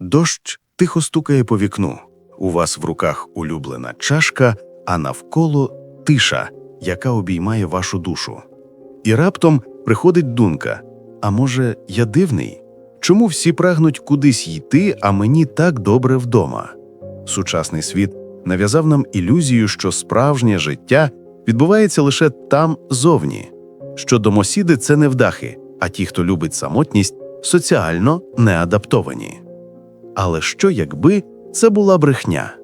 Дощ тихо стукає по вікну. У вас в руках улюблена чашка, а навколо тиша, яка обіймає вашу душу. І раптом приходить думка: а може, я дивний? Чому всі прагнуть кудись йти, а мені так добре вдома? Сучасний світ нав'язав нам ілюзію, що справжнє життя відбувається лише там зовні, що домосіди це невдахи, а ті, хто любить самотність, соціально неадаптовані. Але що якби це була брехня?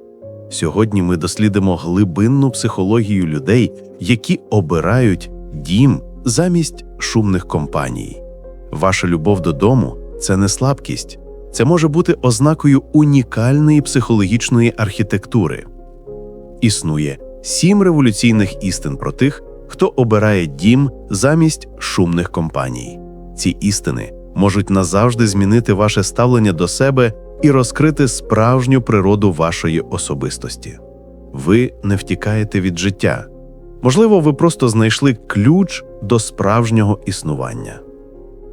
Сьогодні ми дослідимо глибинну психологію людей, які обирають дім замість шумних компаній. Ваша любов додому це не слабкість, це може бути ознакою унікальної психологічної архітектури. Існує сім революційних істин про тих, хто обирає дім замість шумних компаній. Ці істини можуть назавжди змінити ваше ставлення до себе і розкрити справжню природу вашої особистості. Ви не втікаєте від життя. Можливо, ви просто знайшли ключ до справжнього існування.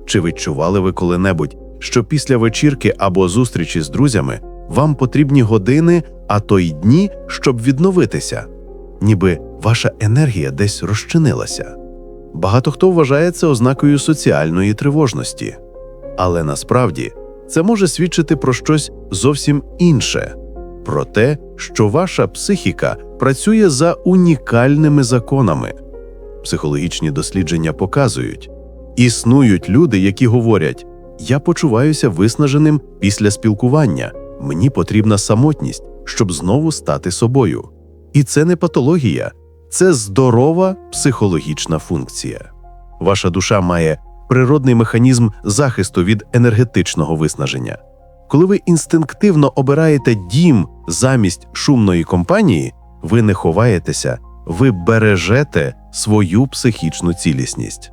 Чи відчували ви коли-небудь, що після вечірки або зустрічі з друзями вам потрібні години, а то й дні, щоб відновитися, ніби ваша енергія десь розчинилася? Багато хто вважає це ознакою соціальної тривожності, але насправді це може свідчити про щось зовсім інше, про те, що ваша психіка працює за унікальними законами. Психологічні дослідження показують, існують люди, які говорять: я почуваюся виснаженим після спілкування, мені потрібна самотність, щоб знову стати собою. І це не патологія, це здорова психологічна функція. Ваша душа має природний механізм захисту від енергетичного виснаження. Коли ви інстинктивно обираєте дім замість шумної компанії, ви не ховаєтеся, ви бережете свою психічну цілісність.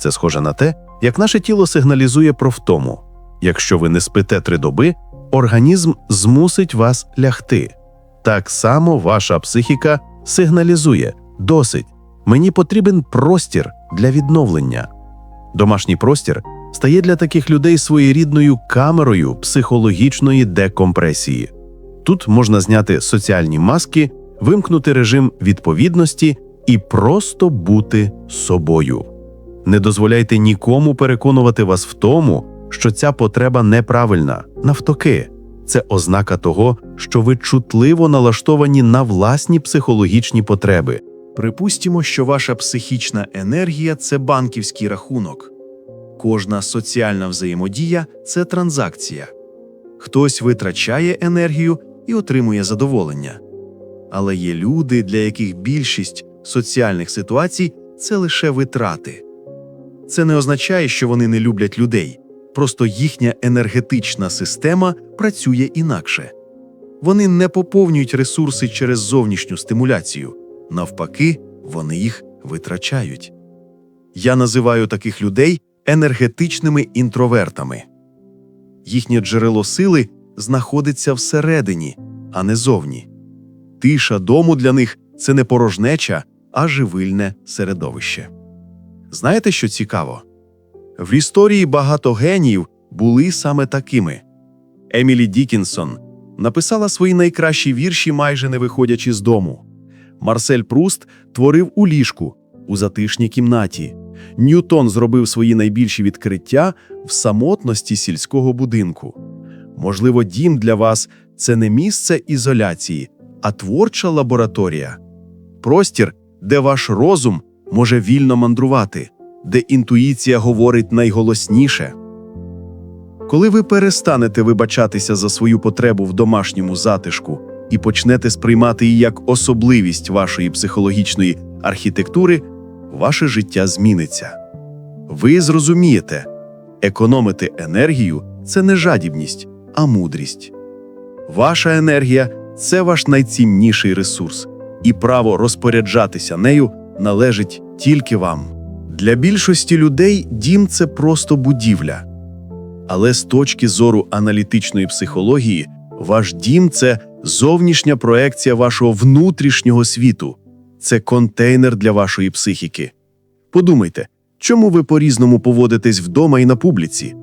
Це схоже на те, як наше тіло сигналізує про втому. Якщо ви не спите три доби, організм змусить вас лягти. Так само ваша психіка сигналізує досить, мені потрібен простір для відновлення. Домашній простір стає для таких людей своєрідною камерою психологічної декомпресії. Тут можна зняти соціальні маски, вимкнути режим відповідності і просто бути собою. Не дозволяйте нікому переконувати вас в тому, що ця потреба неправильна. Навтоки, це ознака того, що ви чутливо налаштовані на власні психологічні потреби. Припустімо, що ваша психічна енергія це банківський рахунок. Кожна соціальна взаємодія це транзакція. Хтось витрачає енергію і отримує задоволення. Але є люди, для яких більшість соціальних ситуацій це лише витрати. Це не означає, що вони не люблять людей, просто їхня енергетична система працює інакше. Вони не поповнюють ресурси через зовнішню стимуляцію, навпаки, вони їх витрачають. Я називаю таких людей енергетичними інтровертами. Їхнє джерело сили знаходиться всередині, а не зовні. Тиша дому для них це не порожнеча, а живильне середовище. Знаєте, що цікаво? В історії багато геніїв були саме такими. Емілі Дікінсон написала свої найкращі вірші, майже не виходячи з дому. Марсель Пруст творив у ліжку у затишній кімнаті. Ньютон зробив свої найбільші відкриття в самотності сільського будинку. Можливо, дім для вас це не місце ізоляції, а творча лабораторія, простір, де ваш розум може вільно мандрувати, де інтуїція говорить найголосніше. Коли ви перестанете вибачатися за свою потребу в домашньому затишку і почнете сприймати її як особливість вашої психологічної архітектури, ваше життя зміниться. Ви зрозумієте, економити енергію це не жадібність, а мудрість. Ваша енергія це ваш найцінніший ресурс, і право розпоряджатися нею належить тільки вам. Для більшості людей дім це просто будівля. Але з точки зору аналітичної психології, ваш дім це зовнішня проекція вашого внутрішнього світу, це контейнер для вашої психіки. Подумайте, чому ви по-різному поводитесь вдома і на публіці?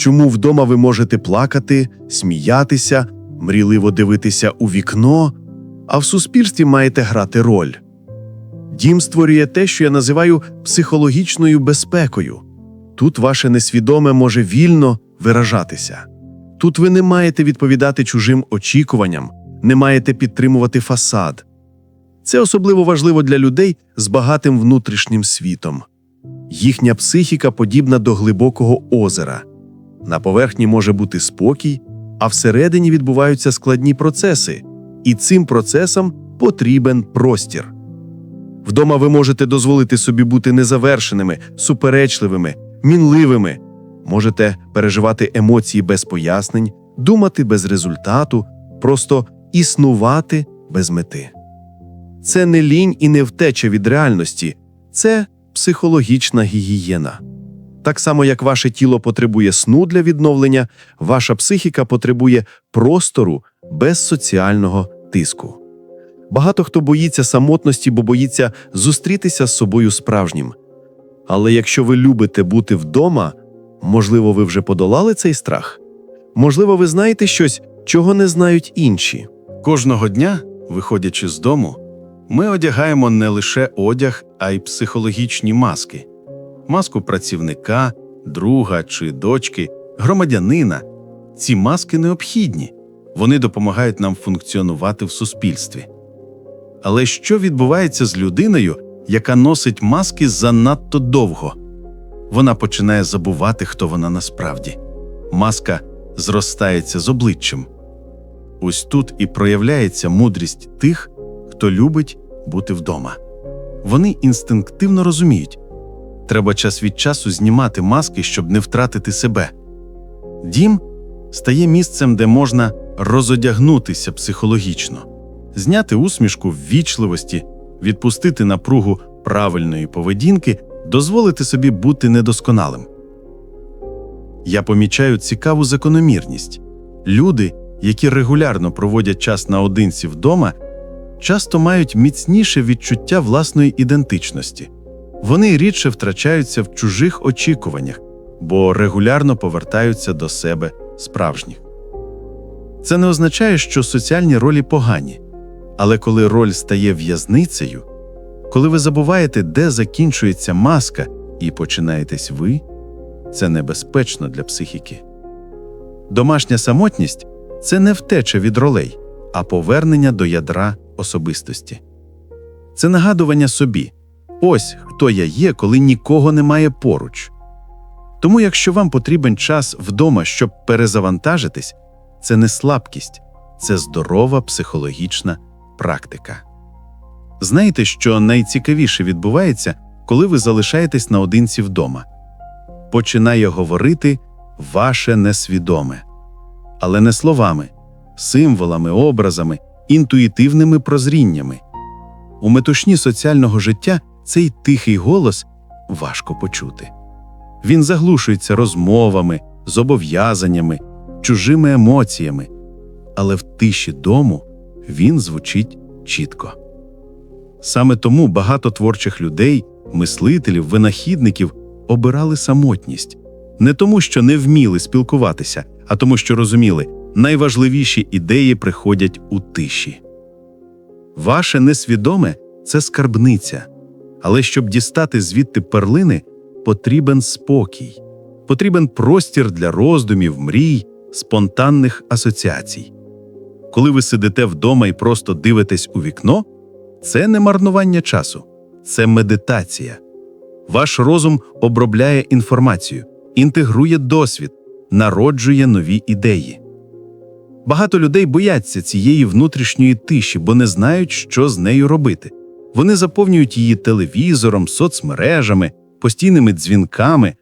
чому вдома ви можете плакати, сміятися, мрійливо дивитися у вікно, а в суспільстві маєте грати роль. Дім створює те, що я називаю психологічною безпекою. Тут ваше несвідоме може вільно виражатися. Тут ви не маєте відповідати чужим очікуванням, не маєте підтримувати фасад. Це особливо важливо для людей з багатим внутрішнім світом. Їхня психіка подібна до глибокого озера. На поверхні може бути спокій, а всередині відбуваються складні процеси, і цим процесам потрібен простір. Вдома ви можете дозволити собі бути незавершеними, суперечливими, мінливими, можете переживати емоції без пояснень, думати без результату, просто існувати без мети. Це не лінь і не втеча від реальності, це психологічна гігієна. Так само, як ваше тіло потребує сну для відновлення, ваша психіка потребує простору без соціального тиску. Багато хто боїться самотності, бо боїться зустрітися з собою справжнім. Але якщо ви любите бути вдома, можливо, ви вже подолали цей страх? Можливо, ви знаєте щось, чого не знають інші. Кожного дня, виходячи з дому, ми одягаємо не лише одяг, а й психологічні маски: маску працівника, друга чи дочки, громадянина. Ці маски необхідні, вони допомагають нам функціонувати в суспільстві. Але що відбувається з людиною, яка носить маски занадто довго? Вона починає забувати, хто вона насправді. Маска зростається з обличчям. Ось тут і проявляється мудрість тих, хто любить бути вдома. Вони інстинктивно розуміють, треба час від часу знімати маски, щоб не втратити себе. Дім стає місцем, де можна розодягнутися психологічно, зняти усмішку ввічливості, відпустити напругу правильної поведінки, дозволити собі бути недосконалим. Я помічаю цікаву закономірність. Люди, які регулярно проводять час наодинці вдома, часто мають міцніше відчуття власної ідентичності. Вони рідше втрачаються в чужих очікуваннях, бо регулярно повертаються до себе справжніх. Це не означає, що соціальні ролі погані, але коли роль стає в'язницею, коли ви забуваєте, де закінчується маска і починаєтесь ви, це небезпечно для психіки. Домашня самотність це не втеча від ролей, а повернення до ядра особистості. Це нагадування собі ось хто я є, коли нікого немає поруч. Тому, якщо вам потрібен час вдома, щоб перезавантажитись, це не слабкість, це здорова психологічна практика. Знаєте, що найцікавіше відбувається, коли ви залишаєтесь наодинці вдома? Починає говорити ваше несвідоме, але не словами, символами, образами, інтуїтивними прозріннями. У метушні соціального життя цей тихий голос важко почути. Він заглушується розмовами, зобов'язаннями, чужими емоціями, але в тиші дому він звучить чітко. Саме тому багато творчих людей, мислителів, винахідників обирали самотність не тому, що не вміли спілкуватися, а тому, що розуміли, найважливіші ідеї приходять у тиші. Ваше несвідоме це скарбниця, але щоб дістати звідти перлини, потрібен спокій, потрібен простір для роздумів, мрій, спонтанних асоціацій. Коли ви сидите вдома і просто дивитесь у вікно, це не марнування часу, це медитація. Ваш розум обробляє інформацію, інтегрує досвід, народжує нові ідеї. Багато людей бояться цієї внутрішньої тиші, бо не знають, що з нею робити. Вони заповнюють її телевізором, соцмережами, постійними дзвінками.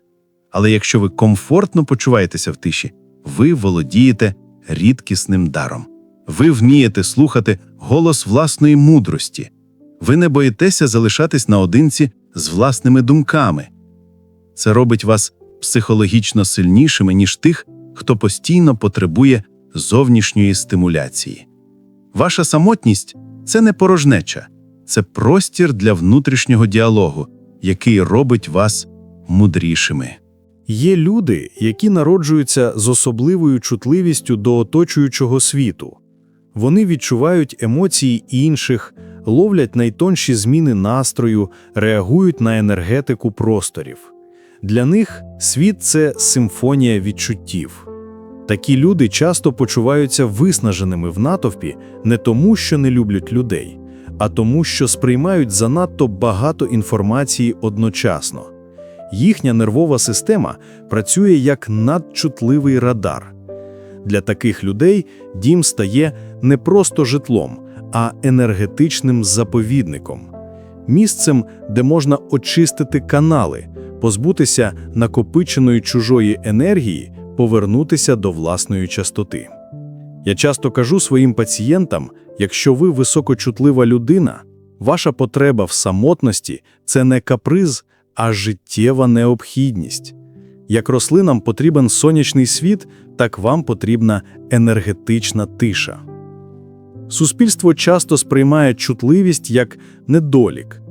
Але якщо ви комфортно почуваєтеся в тиші, ви володієте рідкісним даром. Ви вмієте слухати голос власної мудрості. Ви не боїтеся залишатись наодинці з власними думками. Це робить вас психологічно сильнішими, ніж тих, хто постійно потребує зовнішньої стимуляції. Ваша самотність це не порожнеча, це простір для внутрішнього діалогу, який робить вас мудрішими. Є люди, які народжуються з особливою чутливістю до оточуючого світу. Вони відчувають емоції інших, ловлять найтонші зміни настрою, реагують на енергетику просторів. Для них світ це симфонія відчуттів. Такі люди часто почуваються виснаженими в натовпі не тому, що не люблять людей, а тому, що сприймають занадто багато інформації одночасно. Їхня нервова система працює як надчутливий радар. Для таких людей дім стає не просто житлом, а енергетичним заповідником, місцем, де очистити очистити канали, позбутися накопиченої чужої енергії, повернутися до власної частоти. Я часто кажу своїм пацієнтам: якщо ви високочутлива людина, ваша потреба в самотності це не каприз, а життєва необхідність. Як рослинам потрібен сонячний світ, так вам потрібна енергетична тиша. Суспільство часто сприймає чутливість як недолік.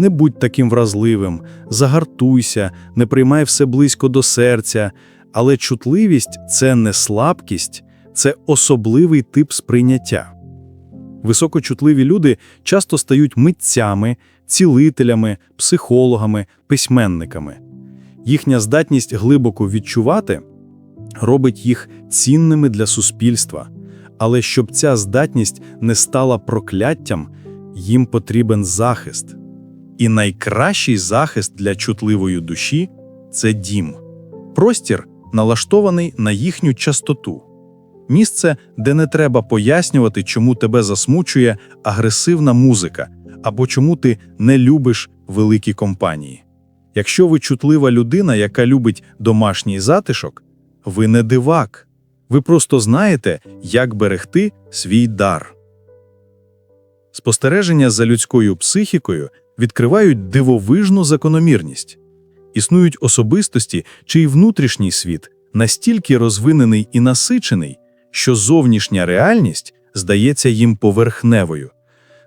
Не будь таким вразливим, загартуйся, не приймай все близько до серця, але чутливість це не слабкість, це особливий тип сприйняття. Високочутливі люди часто стають митцями, цілителями, психологами, письменниками. Їхня здатність глибоко відчувати робить їх цінними для суспільства. Але щоб ця здатність не стала прокляттям, їм потрібен захист. І найкращий захист для чутливої душі це дім. Простір налаштований на їхню частоту. Місце, де не треба пояснювати, чому тебе засмучує агресивна музика або чому ти не любиш великі компанії. Якщо ви чутлива людина, яка любить домашній затишок, ви не дивак. Ви просто знаєте, як берегти свій дар. Спостереження за людською психікою відкривають дивовижну закономірність. Існують особистості, чий внутрішній світ настільки розвинений і насичений, що зовнішня реальність здається їм поверхневою.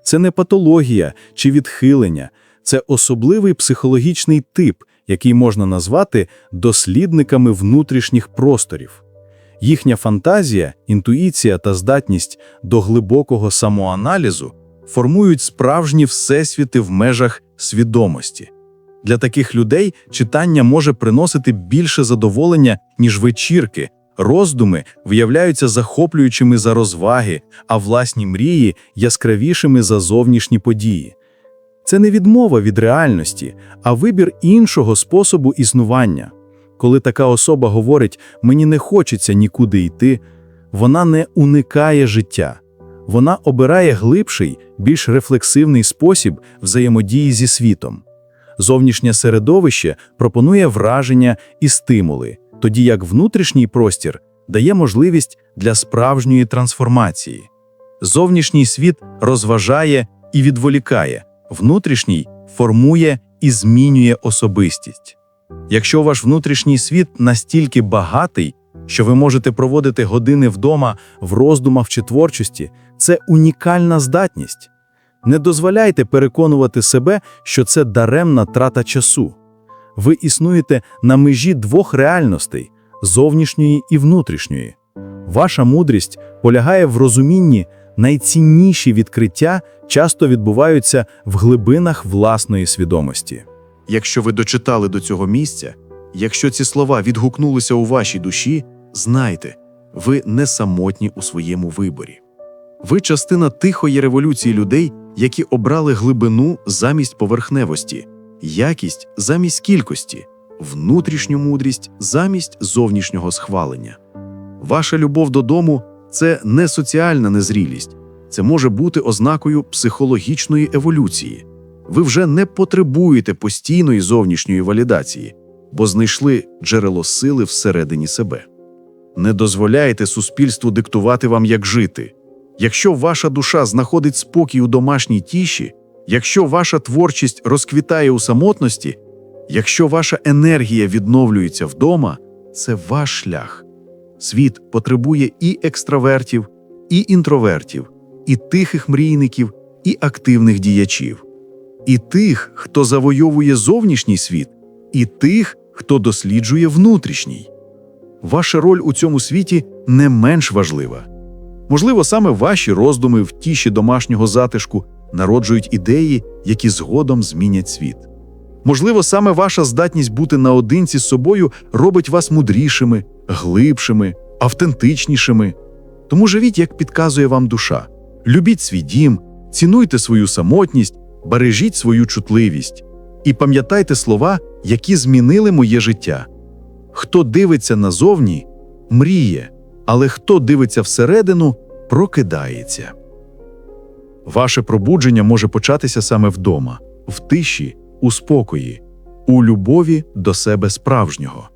Це не патологія чи відхилення, це особливий психологічний тип, який можна назвати дослідниками внутрішніх просторів. Їхня фантазія, інтуїція та здатність до глибокого самоаналізу формують справжні всесвіти в межах свідомості. Для таких людей читання може приносити більше задоволення, ніж вечірки, роздуми виявляються захоплюючими за розваги, а власні мрії яскравішими за зовнішні події. Це не відмова від реальності, а вибір іншого способу існування. Коли така особа говорить мені не хочеться нікуди йти, вона не уникає життя, вона обирає глибший, більш рефлексивний спосіб взаємодії зі світом. Зовнішнє середовище пропонує враження і стимули, тоді як внутрішній простір дає можливість для справжньої трансформації. Зовнішній світ розважає і відволікає, внутрішній формує і змінює особистість. Якщо ваш внутрішній світ настільки багатий, що ви можете проводити години вдома в роздумах чи творчості, це унікальна здатність. Не дозволяйте переконувати себе, що це даремна трата часу. Ви існуєте на межі двох реальностей зовнішньої і внутрішньої. Ваша мудрість полягає в розумінні, найцінніші відкриття часто відбуваються в глибинах власної свідомості. Якщо ви дочитали до цього місця, якщо ці слова відгукнулися у вашій душі, знайте, ви не самотні у своєму виборі. Ви частина тихої революції людей, які обрали глибину замість поверхневості, якість замість кількості, внутрішню мудрість замість зовнішнього схвалення. Ваша любов додому це не соціальна незрілість, це може бути ознакою психологічної еволюції. Ви вже не потребуєте постійної зовнішньої валідації, бо знайшли джерело сили всередині себе. Не дозволяйте суспільству диктувати вам, як жити. Якщо ваша душа знаходить спокій у домашній тіші, якщо ваша творчість розквітає у самотності, якщо ваша енергія відновлюється вдома, це ваш шлях. Світ потребує і екстравертів, і інтровертів, і тихих мрійників, і активних діячів, і тих, хто завойовує зовнішній світ, і тих, хто досліджує внутрішній. Ваша роль у цьому світі не менш важлива. Можливо, саме ваші роздуми в тіші домашнього затишку народжують ідеї, які згодом змінять світ. Можливо, саме ваша здатність бути наодинці з собою робить вас мудрішими, глибшими, автентичнішими. Тому живіть, як підказує вам душа. Любіть свій дім, цінуйте свою самотність, бережіть свою чутливість і пам'ятайте слова, які змінили моє життя. Хто дивиться назовні, мріє, але хто дивиться всередину, прокидається. Ваше пробудження може початися саме вдома, в тиші, у спокої, у любові до себе справжнього.